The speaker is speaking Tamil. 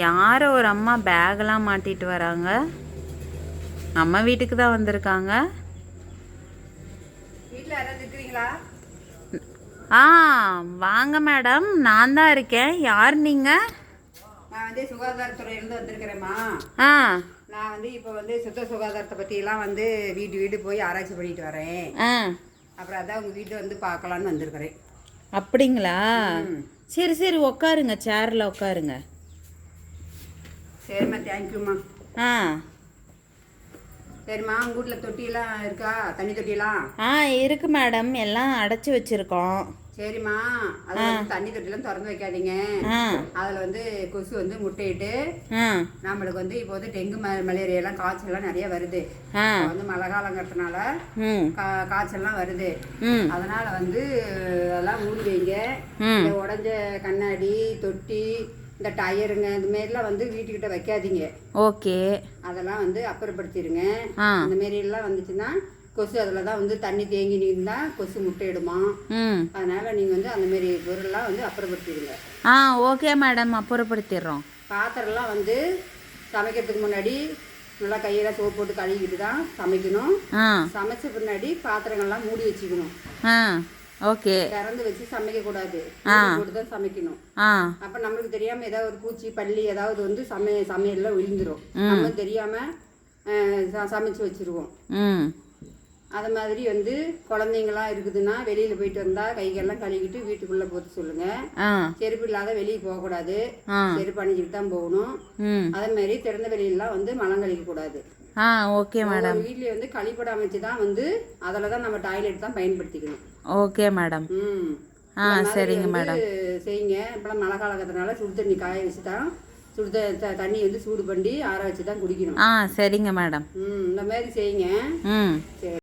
யாரோ ஒரு அம்மா பேக்கெல்லாம் மாட்டிட்டு வராங்க. நம்ம வீட்டுக்கு தான் வந்திருக்காங்க. ஆ வாங்க மேடம். நான் தான் இருக்கேன். யார் நீங்கள் நான் வந்து சுகாதாரத்துறையிலேருந்து வந்திருக்கிறேம்மா. ஆ. நான் வந்து இப்போ வந்து சுத்த சுகாதாரத்தை பற்றியெல்லாம் வந்து வீடு வீடு போய் ஆராய்ச்சி பண்ணிட்டு வரேன். ஆ. அப்புறம் அதான் உங்கள் வீட்டை வந்து பார்க்கலான்னு வந்திருக்கிறேன். அப்படிங்களா? சரி சரி உட்காருங்க சேரில் உட்காருங்க சரிம்மா தேங்க்யூம்மா ஆ. சரிம்மா உங்கள் வீட்டில் தொட்டியெல்லாம் இருக்கா? தண்ணி தொட்டியெல்லாம்? ஆ இருக்கு மேடம். எல்லாம் அடைச்சி வச்சிருக்கோம். சரிம்மா. அதில் வந்து தண்ணி தொட்டிலாம் திறந்து வைக்காதீங்க. அதில் வந்து கொசு வந்து முட்டையிட்டு நம்மளுக்கு வந்து இப்போ வந்து டெங்கு மலேரியாலாம் காய்ச்சல்லாம் நிறைய வருது. வந்து மழை காலங்கிறதுனால காய்ச்சல்லாம் வருது. அதனால வந்து அதெல்லாம் மூடி வைங்க. உடஞ்ச கண்ணாடி தொட்டி இந்த டயருங்க இந்த மாரிலாம் வந்து வீட்டுக்கிட்ட வைக்காதீங்க. ஓகே. அதெல்லாம் வந்து அப்புறப்படுத்திடுங்க ஆ. அந்த மாரி எல்லாம் வந்துச்சுன்னா கொசு அதில் தான் வந்து தண்ணி தேங்கி நின்றா கொசு முட்டையிடுமா. அதனால நீங்கள் வந்து அந்த மாரி பொருள்லாம் வந்து அப்புறப்படுத்திடுங்க ஆ ஓகே மேடம். அப்புறப்படுத்திடுறோம். பாத்திரம்லாம் வந்து சமைக்கிறதுக்கு முன்னாடி நல்லா கையெல்லாம் சோப்பு போட்டு கழுவிக்கிட்டு தான் சமைக்கணும். சமைச்ச பின்னாடி பாத்திரங்கள்லாம் மூடி வச்சுக்கணும். ஓகே. திறந்து வச்சு சமைக்க கூடாது தான் சமைக்கணும். ஆ. அப்ப நம்மளுக்கு தெரியாம ஏதாவது ஒரு பூச்சி பள்ளி ஏதாவது வந்து சமைய சமையல்ல விழுந்துரும். நம்ம தெரியாம சமைச்சு வச்சிருவோம். ம். அது மாதிரி வந்து குழந்தைங்களாம் இருக்குதுன்னா வெளியில போயிட்டு வந்தா கைகள்லாம் கழுவிட்டு வீட்டுக்குள்ள போட்டு சொல்லுங்க. செருப்பு இல்லாத வெளியே போகக்கூடாது ஆ. செருப்பு அணிஞ்சிட்டு தான் போகணும். அதே மாதிரி திறந்த வெளியெல்லாம் வந்து மலம் கழிக்க கூடாது. ஆ ஓகே மேடம். வீட்லயே வந்து கழிப்படம் அமைச்சு தான் வந்து அதில் தான் நம்ம டாய்லெட் தான் பயன்படுத்திக்கணும். Okay madam. ம். ஆ சரிங்க மேடம். செய்யுங்க. இப்போலாம் மழை காலகட்டத்தினால சுடு தண்ணி காய வச்சு தான் சுடு தண்ணி வந்து சூடு பண்ணி ஆற வச்சு தான் குடிக்கணும். ஆ சரிங்க மேடம். ம் இந்த மாதிரி செய்யுங்க. ம். சரி.